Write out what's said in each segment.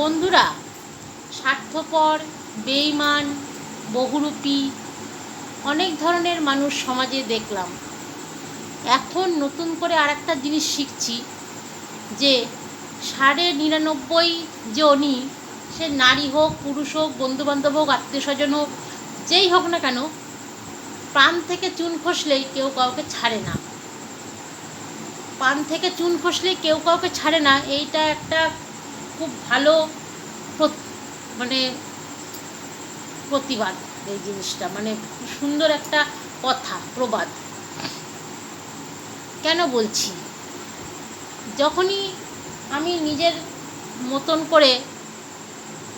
বন্ধুরা, স্বার্থপর বেইমান বহুরূপী, অনেক ধরনের মানুষ সমাজে দেখলাম। এখন নতুন করে আরেকটা জিনিস শিখছি, যে সাড়ে নিরানব্বই জনই সে নারী হোক, পুরুষ হোক, বন্ধুবান্ধব হোক, আত্মীয় স্বজন হোক, যেই হোক না কেন, প্রাণ থেকে চুন খসলেই কেউ কাউকে ছাড়ে না। পান থেকে চুন খসলেই কেউ কাউকে ছাড়ে না, এইটা একটা খুব ভালো মানে প্রতিবাদ এই জিনিসটা মানে সুন্দর একটা কথা, প্রবাদ। কেন বলছি? যখনই আমি নিজের মতন করে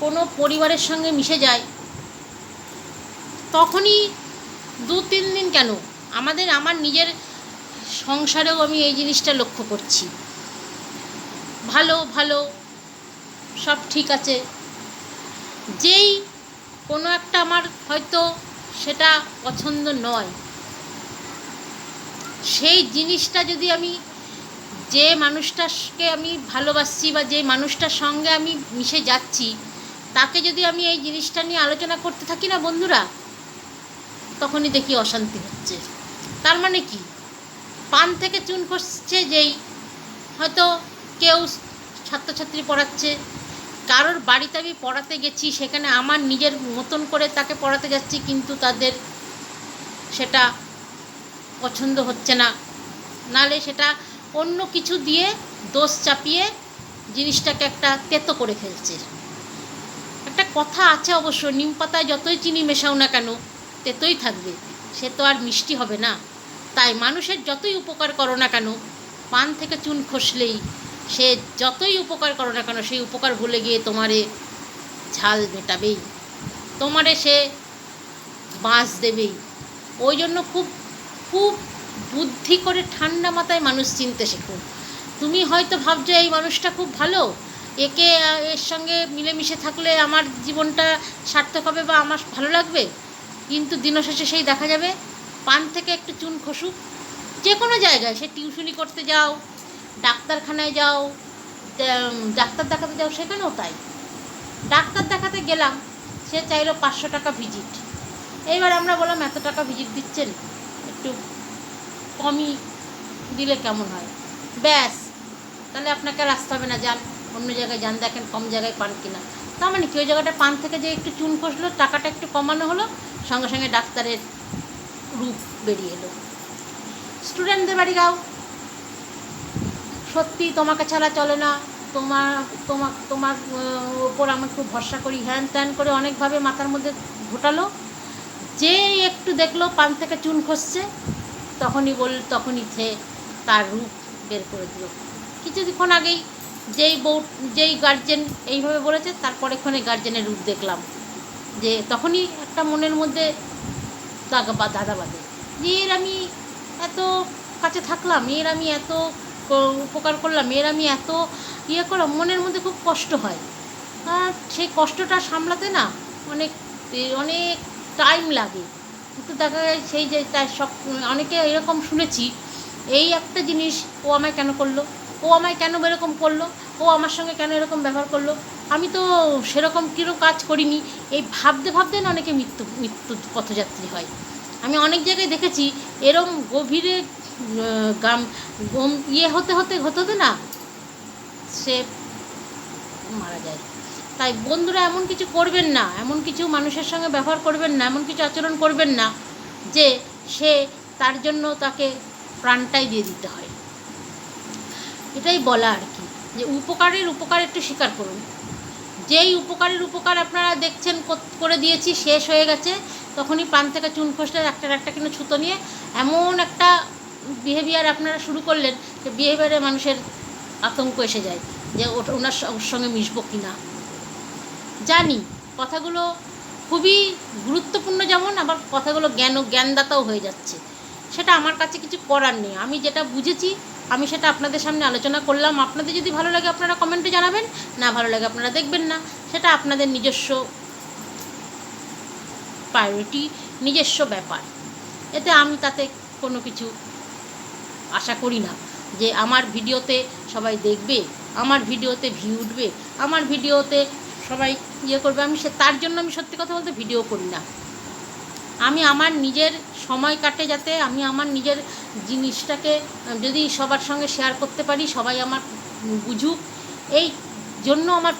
কোনো পরিবারের সঙ্গে মিশে যাই, তখনই দু তিন দিন কেন আমাদের, আমার নিজের সংসারেও আমি এই জিনিসটা লক্ষ্য করছি। ভালো ভালো সব ঠিক আছে। যেই কোনো একটা আমার হয়তো সেটা পছন্দ নয়। সেই জিনিসটা যদি আমি যে মানুষটাকে আমি ভালোবাসছি বা যে মানুষটার সঙ্গে আমি মিশে যাচ্ছি, তাকে যদি আমি এই জিনিসটা নিয়ে আলোচনা করতে থাকি না বন্ধুরা, তখনই দেখি অশান্তি হচ্ছে। তার মানে কি? পান থেকে চুন খসছে যেই হয়তো কেউ ছাত্রছাত্রী পড়াচ্ছে কারোর বাড়িতে আমি পড়াতে গেছি, সেখানে আমার নিজের মতন করে তাকে পড়াতে যাচ্ছি, কিন্তু তাদের সেটা পছন্দ হচ্ছে না। নালে সেটা অন্য কিছু দিয়ে দোষ চাপিয়ে জিনিসটাকে একটা তেতো করে ফেলছে। একটা কথা আছে অবশ্য, নিম পাতায় যতই চিনি মেশাও না কেন, তেতোই থাকবে। সে তো আর মিষ্টি হবে না। তাই মানুষের যতই উপকার করো না কেন, পান থেকে চুন খসলেই সে যতই উপকার করো না কেন, সেই উপকার ভুলে গিয়ে তোমারে ঝাল মেটাবেই। তোমারে সে বাঁশ দেবেই। ওই জন্য খুব খুব বুদ্ধি করে ঠান্ডা মাথায় মানুষ চিনতে শেখো। তুমি হয়তো ভাবছ এই মানুষটা খুব ভালো। একে এর সঙ্গে মিলেমিশে থাকলে আমার জীবনটা সার্থক হবে বা আমার ভালো লাগবে? কিন্তু দিনশেষে সেই দেখা যাবে। পান থেকে একটু চুন খসুক। যে কোনো জায়গায় সে টিউশনি করতে যাও ডাক্তারখানায় যাও ডাক্তার দেখাতে যাও, সেখানেও তাই। ডাক্তার দেখাতে গেলাম, সে চাইলো পাঁচশো টাকা ভিজিট। এইবার আমরা বললাম, এত টাকা ভিজিট দিচ্ছেন? একটু কমই দিলে কেমন হয়? ব্যাস, তাহলে আপনাকে আর আসতে হবে না, যান। অন্য জায়গায় যান, দেখেন কম জায়গায় পান কিনা। তার মানে কি, ওই জায়গাটা পান থেকে যে একটু চুন খসলো, টাকাটা একটু কমানো হলো, সঙ্গে সঙ্গে ডাক্তারের রূপ বেরিয়ে এলো। স্টুডেন্টদের বাড়ি গাও সত্যি তোমাকে ছাড়া চলে না। তোমার তোমার তোমার ওপর আমি খুব ভরসা করি, হ্যান ত্যান করে অনেকভাবে মাথার মধ্যে ঘোটালো। যেই একটু দেখল পান থেকে চুন খসছে, তখনই বল, তখনই সে তার রূপ বের করে দিল। কিছুক্ষণ আগেই যেই বউ, যেই গার্জেন এইভাবে বলেছে তারপরেক্ষণে গার্জেনের রূপ দেখলাম। যে তখনই একটা মনের মধ্যে দাগা বা, দাদা বাঁধে। যে এর আমি এত কাছে থাকলাম, এর আমি এত উপকার করলাম। এর আমি এত ইয়ে করলাম মনের মধ্যে খুব কষ্ট হয়। আর সেই কষ্টটা সামলাতে না অনেক অনেক টাইম লাগে। কিন্তু দেখা যায় সেই যে তার সব অনেকে এরকম শুনেছি, এই একটা জিনিস ও আমায় কেন করল? ও আমায় কেন এরকম করল? ও আমার সঙ্গে কেন এরকম ব্যবহার করল? আমি তো সেরকম কীরকম কাজ করিনি। এই ভাবতে ভাবতে না অনেকে মৃত্যু মৃত্যু পথযাত্রী হয়। আমি অনেক জায়গায় দেখেছি, এরম গভীরে গাম, গম ইয়ে হতে হতে হতে হতে না সে মারা যায়। তাই বন্ধুরা এমন কিছু করবেন না, এমন কিছু মানুষের সঙ্গে ব্যবহার করবেন না, এমন কিছু আচরণ করবেন না যে সে তার জন্য তাকে প্রাণটাই দিয়ে দিতে হয়। এটাই বলা আর কি, যে উপকারের উপকার একটু স্বীকার করুন। যেই উপকারের উপকার আপনারা দেখছেন করে দিয়েছি, শেষ হয়ে গেছে, তখনই পান থেকে চুন খসলে একটা একটা কিন্তু ছুতো নিয়ে এমন একটা বিহেভিয়ার আপনারা শুরু করলেন যে বিহেভিয়ারে মানুষের আতঙ্ক এসে যায় যে ওটা ওনার সঙ্গে মিশবো কি না। জানি, কথাগুলো খুবই গুরুত্বপূর্ণ যেমন, আবার কথাগুলো জ্ঞান, জ্ঞানদাতাও হয়ে যাচ্ছে। সেটা আমার কাছে কিছু করার নেই। আমি যেটা বুঝেছি, আমি সেটা আপনাদের সামনে আলোচনা করলাম। আপনাদের যদি ভালো লাগে আপনারা কমেন্টে জানাবেন, না ভালো লাগে আপনারা দেখবেন না। সেটা আপনাদের নিজস্ব প্রায়োরিটি নিজস্ব ব্যাপার। এতে আমি তাতে কোনো কিছু আশা করি না। যে আমার ভিডিওতে সবাই দেখবে, আমার ভিডিওতে ভিউ উঠবে, আমার ভিডিওতে সবাই ইয়ে করবে, আমি সে, তার জন্য আমি সত্যি কথা বলতে ভিডিও করি না। আমি আমার নিজের সময় কাটে যাতে আমি আমার নিজের জিনিসটাকে, যদি সবার সঙ্গে শেয়ার করতে পারি, সবাই আমার বুঝুক, এই জন্য আমার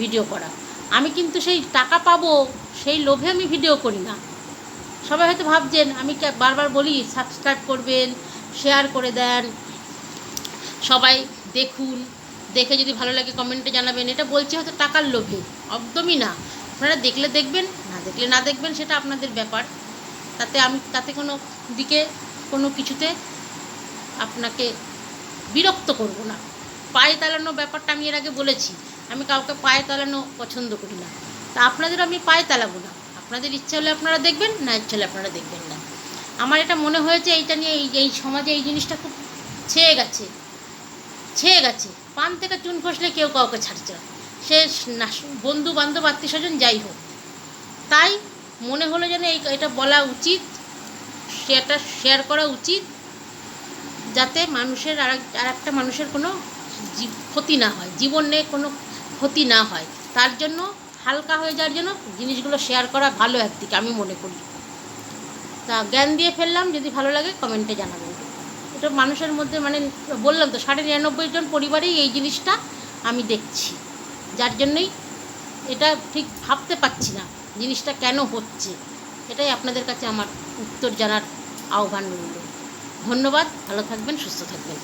ভিডিও করা। আমি কিন্তু সেই টাকা পাবো, সেই লোভে আমি ভিডিও করি না। সবাই হয়তো ভাবছেন, আমি বারবার বলি সাবস্ক্রাইব করবেন শেয়ার করে দেন। সবাই দেখুন। দেখে যদি ভালো লাগে কমেন্টে জানাবেন। এটা বলছি হয়তো টাকার লোভে। একদমই না। আপনারা দেখলে দেখবেন, না দেখলে না দেখবেন সেটা আপনাদের ব্যাপার। তাতে আমি, তাতে কোনো দিকে কোনো কিছুতে আপনাকে বিরক্ত করব না। পায়ে তালানো ব্যাপারটা আমি এর আগে বলেছি। আমি কাউকে পায়ে তালানো পছন্দ করি না। তা আপনাদেরও আমি পায়ে তালাবো না। আপনাদের ইচ্ছা হলে আপনারা দেখবেন, না ইচ্ছা হলে আপনারা দেখবেন না। আমার এটা মনে হয়েছে, এইটা নিয়ে এই এই সমাজে এই জিনিসটা খুব ছেয়ে গেছে। ছেয়ে গেছে। পান থেকে চুন খসলে কেউ কাউকে ছাড়ছে না। সে বন্ধু বান্ধব, আত্মীয় স্বজন যাই হোক। তাই মনে হলো যেন এই এটা বলা উচিত, সেটা শেয়ার করা উচিত, যাতে মানুষের আর আর একটা মানুষের কোনো ক্ষতি না হয়, জীবনে কোনো ক্ষতি না হয়। তার জন্য হালকা হয়ে যাওয়ার জন্য জিনিসগুলো শেয়ার করা ভালো একদিকে, আমি মনে করি। তা জ্ঞান দিয়ে ফেললাম, যদি ভালো লাগে কমেন্টে জানাবেন। এটা মানুষের মধ্যে মানে বললাম তো সাড়ে নিরানব্বই জন পরিবারেই এই জিনিসটা আমি দেখছি। যার জন্যই এটা ঠিক ভাবতে পারছি না, জিনিসটা কেন হচ্ছে। এটাই আপনাদের কাছে আমার উত্তর জানার আহ্বান রইল। ধন্যবাদ, ভালো থাকবেন, সুস্থ থাকবেন।